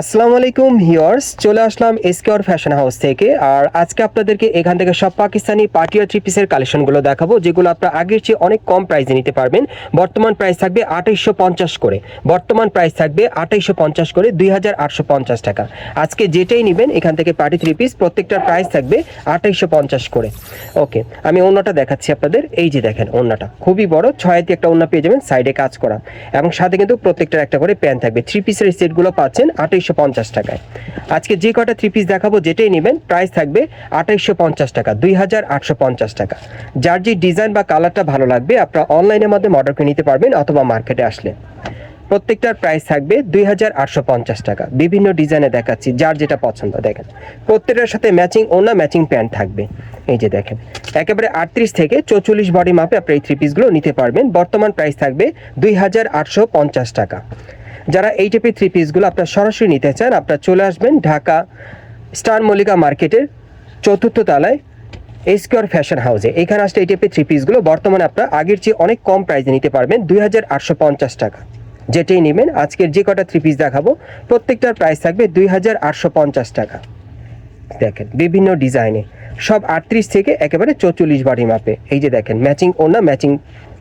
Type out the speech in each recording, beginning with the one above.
আসসালামু আলাইকুম হিয়ার্স চলে আসলাম এসকেআর ফ্যাশন হাউস থেকে। আর আজকে আপনাদেরকে এখান থেকে সব পাকিস্তানি পার্টি আর থ্রি পিসের কালেকশনগুলো দেখাবো, যেগুলো আপনার আগের চেয়ে অনেক কম প্রাইসে নিতে পারবেন। বর্তমান প্রাইস থাকবে আঠাইশশো পঞ্চাশ করে। বর্তমান প্রাইস থাকবে আঠাইশশো পঞ্চাশ করে, দুই হাজার আটশো পঞ্চাশ টাকা। আজকে যেটাই নেবেন, এখান থেকে পার্টি থ্রি পিস প্রত্যেকটার প্রাইস থাকবে আঠাইশশো পঞ্চাশ করে। ওকে, আমি অন্যটা দেখাচ্ছি আপনাদের। এই যে দেখেন অন্যটা খুবই বড়, ছয়াতি একটা অন্য পেয়ে যাবেন সাইডে কাজ করা। এবং সাথে কিন্তু প্রত্যেকটার একটা করে প্যান্ট থাকবে। থ্রি পিসের সেটগুলো পাচ্ছেন আঠাইশশো পঞ্চাশ টাকায়। আজকে যে কটা থ্রি পিস দেখাবো, যেটাই নেবেন প্রাইস থাকবে আঠাইশশো পঞ্চাশ টাকা, দুই হাজার আটশো পঞ্চাশ টাকা। যার যে ডিজাইন বা কালারটা ভালো লাগবে, আপনারা অনলাইনের মাধ্যমে অর্ডার করে নিতে পারবেন অথবা মার্কেটে আসলে। প্রত্যেকটার প্রাইস থাকবে দুই হাজার আটশো পঞ্চাশ টাকা। বিভিন্ন ডিজাইনে দেখাচ্ছি, যার যেটা পছন্দ, দেখেন। প্রত্যেকটার সাথে ম্যাচিং ওনা ম্যাচিং প্যান্ট থাকবে। এই যে দেখেন, একেবারে আটত্রিশ থেকে চৌচল্লিশ বডি মাপে আপনি এই থ্রি পিসগুলো নিতে পারবেন। বর্তমান প্রাইস থাকবে দুই হাজার আটশো পঞ্চাশ টাকা। যারা এই টাইপের থ্রি পিসগুলো আপনার সরাসরি নিতে চান, আপনার চলে আসবেন ঢাকা স্টার মল্লিকা মার্কেটের চতুর্থ তলায় এসকিউর ফ্যাশন হাউসে এখানে আসলে এই টাইপের থ্রি পিসগুলো বর্তমানে আপনার আগের চেয়ে অনেক কম প্রাইসে নিতে পারবেন, দুই হাজার আটশো পঞ্চাশ টাকা। যেটাই নেবেন, আজকের যে কটা থ্রি পিস দেখাবো, প্রত্যেকটার প্রাইস থাকবে দুই হাজার আটশো পঞ্চাশ টাকা। দেখেন, বিভিন্ন ডিজাইনে সব আটত্রিশ থেকে একেবারে চৌচল্লিশ বাড়ি মাপে। এই যে দেখেন ম্যাচিং ওনা ম্যাচিং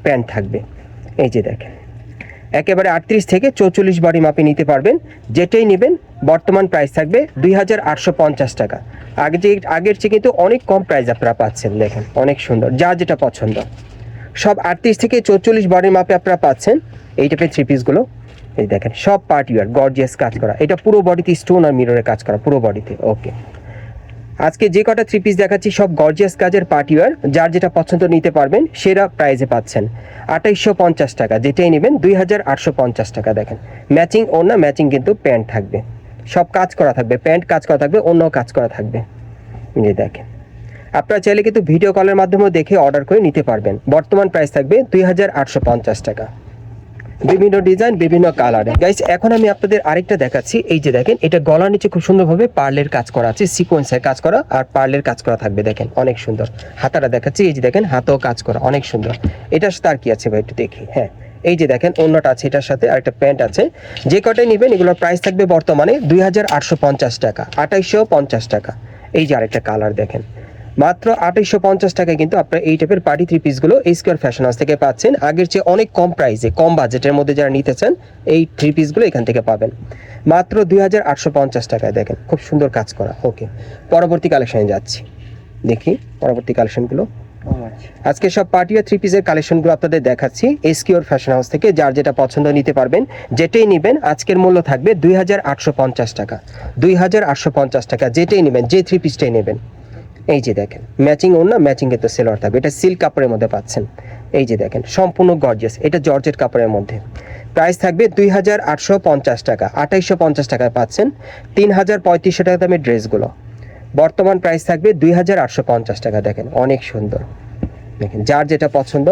প্যান্ট থাকবে। এই যে দেখেন। একেবারে আটত্রিশ থেকে চৌচল্লিশ বাড়ি মাপে নিতে পারবেন। যেটাই নেবেন, বর্তমান প্রাইস থাকবে দুই হাজার আটশো পঞ্চাশ টাকা। আগে যে, আগের চেয়ে কিন্তু অনেক কম প্রাইস আপনারা পাচ্ছেন, দেখেন, অনেক সুন্দর, যা যেটা পছন্দ। সব আটত্রিশ থেকে চৌচল্লিশ বাড়ির মাপে আপনারা পাচ্ছেন, এই টাইপের থ্রি পিসগুলো এই দেখেন, সব পার্ট ইয়ার গর্জিয়াস কাজ করা। এটা পুরো বডিতে স্টোন আর মিররের কাজ করা, পুরো বডিতে ওকে আজকে যে কটা থ্রি পিস দেখাচ্ছি, সব গর্জিয়াস কাজের পার্টিওয়ার যার যেটা পছন্দ নিতে পারবেন, সেরা প্রাইজে পাচ্ছেন। আঠাইশশো পঞ্চাশ টাকা, যেটাই নেবেন দুই হাজার আটশো পঞ্চাশ টাকা, দেখেন। ম্যাচিং অন্য ম্যাচিং কিন্তু প্যান্ট থাকবে। সব কাজ করা থাকবে প্যান্ট কাজ করা থাকবে, অন্য কাজ করা থাকবে। এই যে দেখেন। আপনারা চাইলে কিন্তু ভিডিও কলের মাধ্যমেও দেখে অর্ডার করে নিতে পারবেন। বর্তমান প্রাইস থাকবে দুই হাজার আটশো পঞ্চাশ টাকা। বিভিন্ন ডিজাইন, বিভিন্ন কালারে। গাইস এখন আমি আপনাদের আরেকটা দেখাচ্ছি। এই যে দেখেন, এটা গলার নিচে খুব সুন্দরভাবে পার্লের কাজ করা আছে সিকোয়েন্সের কাজ করা, আর পার্লের কাজ করা থাকবে, দেখেন, অনেক সুন্দর। হাতাটা দেখাচ্ছি, এই যে দেখেন, হাতেও কাজ করা, অনেক সুন্দর। সাথে আর কি আছে ভাই, একটু দেখি হ্যাঁ। এই যে দেখেন, অন্যটা আছে, এটার সাথে আর একটা প্যান্ট আছে। যে কটাই নেবেন, এগুলোর প্রাইস থাকবে বর্তমানে দুই হাজার আটশো পঞ্চাশ টাকা, আঠাইশশো টাকা। এই যে আরেকটা কালার, দেখেন। মাত্র আঠাইশশো পঞ্চাশ টাকায় কিন্তু আপনার এই টাইপের পার্টি থ্রি পিসগুলো এই স্কোয়ার ফ্যাশন হাউস থেকে পাচ্ছেন। আগের চেয়ে অনেক কম প্রাইসে কম বাজেটের মধ্যে যারা নিতে চান, এই থ্রি পিসগুলো এখান থেকে পাবেন। মাত্র দুই হাজার আটশো পঞ্চাশ টাকায় দেখেন, খুব সুন্দর কাজ করা। ওকে পরবর্তী কালেকশনে যাচ্ছি। দেখি, পরবর্তী কালেকশনগুলো আজকে সব পার্টি আর থ্রি পিসের কালেকশনগুলো আপনাদের দেখাচ্ছি। এসকিওর ফ্যাশন হাউস থেকে যার যেটা পছন্দ নিতে পারবেন, যেটাই নেবেন, আজকের মূল্য থাকবে দুই হাজার আটশো পঞ্চাশ টাকা। দুই হাজার আটশো পঞ্চাশ টাকা, যেটাই নেবেন, যে থ্রি পিসটাই নেবেন। এই যে দেখেন ম্যাচিং ওর না ম্যাচিং কিন্তু সেলোয়ার থাকবে। এটা সিল্ক কাপড়ের মধ্যে পাচ্ছেন। এই যে দেখেন, সম্পূর্ণ গর্জিয়াস এটা জর্জেট কাপড়ের মধ্যে। প্রাইস থাকবে দুই হাজার আটশো পঞ্চাশ টাকা। আঠাইশশো পঞ্চাশ টাকায় পাচ্ছেন। তিন হাজার পঁয়ত্রিশশো টাকা দামের ড্রেসগুলো। বর্তমান প্রাইস থাকবে দুই হাজার আটশো পঞ্চাশ টাকা। দেখেন, অনেক সুন্দর। দেখেন, যার যেটা পছন্দ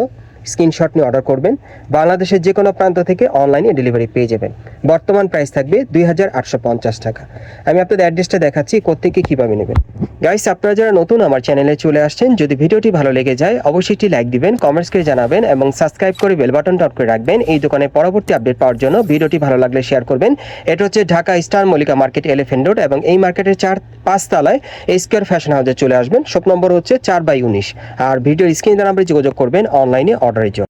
স্ক্রিনশট নিয়ে অর্ডার করবেন। বাংলাদেশের যে কোনো প্রান্ত থেকে অনলাইনে ডেলিভারি পেয়ে যাবেন। বর্তমান প্রাইস থাকবে দুই হাজার আটশো পঞ্চাশ টাকা। আমি আপনাদের অ্যাড্রেসটা দেখাচ্ছি কোথেকে কীভাবে নেবেন। গাইস আপনারা যারা নতুন আমার চ্যানেলে চলে আসছেন, যদি ভিডিওটি ভালো লেগে যায়, অবশ্যই একটি লাইক দিবেন কমেন্টস করে জানাবেন এবং সাবস্ক্রাইব করে বেল বাটন টপ করে রাখবেন। এই দোকানে পরবর্তী আপডেট পাওয়ার জন্য ভিডিওটি ভালো লাগলে শেয়ার করবেন। এটা হচ্ছে Dhaka Star Mallika Market Elephant Road এবং এই মার্কেটের চার পাঁচতলায় স্কোয়ার ফ্যাশন হাউসে চলে আসবেন। শপ নম্বর হচ্ছে চার বাই উনিশ। আর ভিডিওর স্ক্রিন নাম্বারে যোগাযোগ করবেন অনলাইনে অর্ডারের জন্য।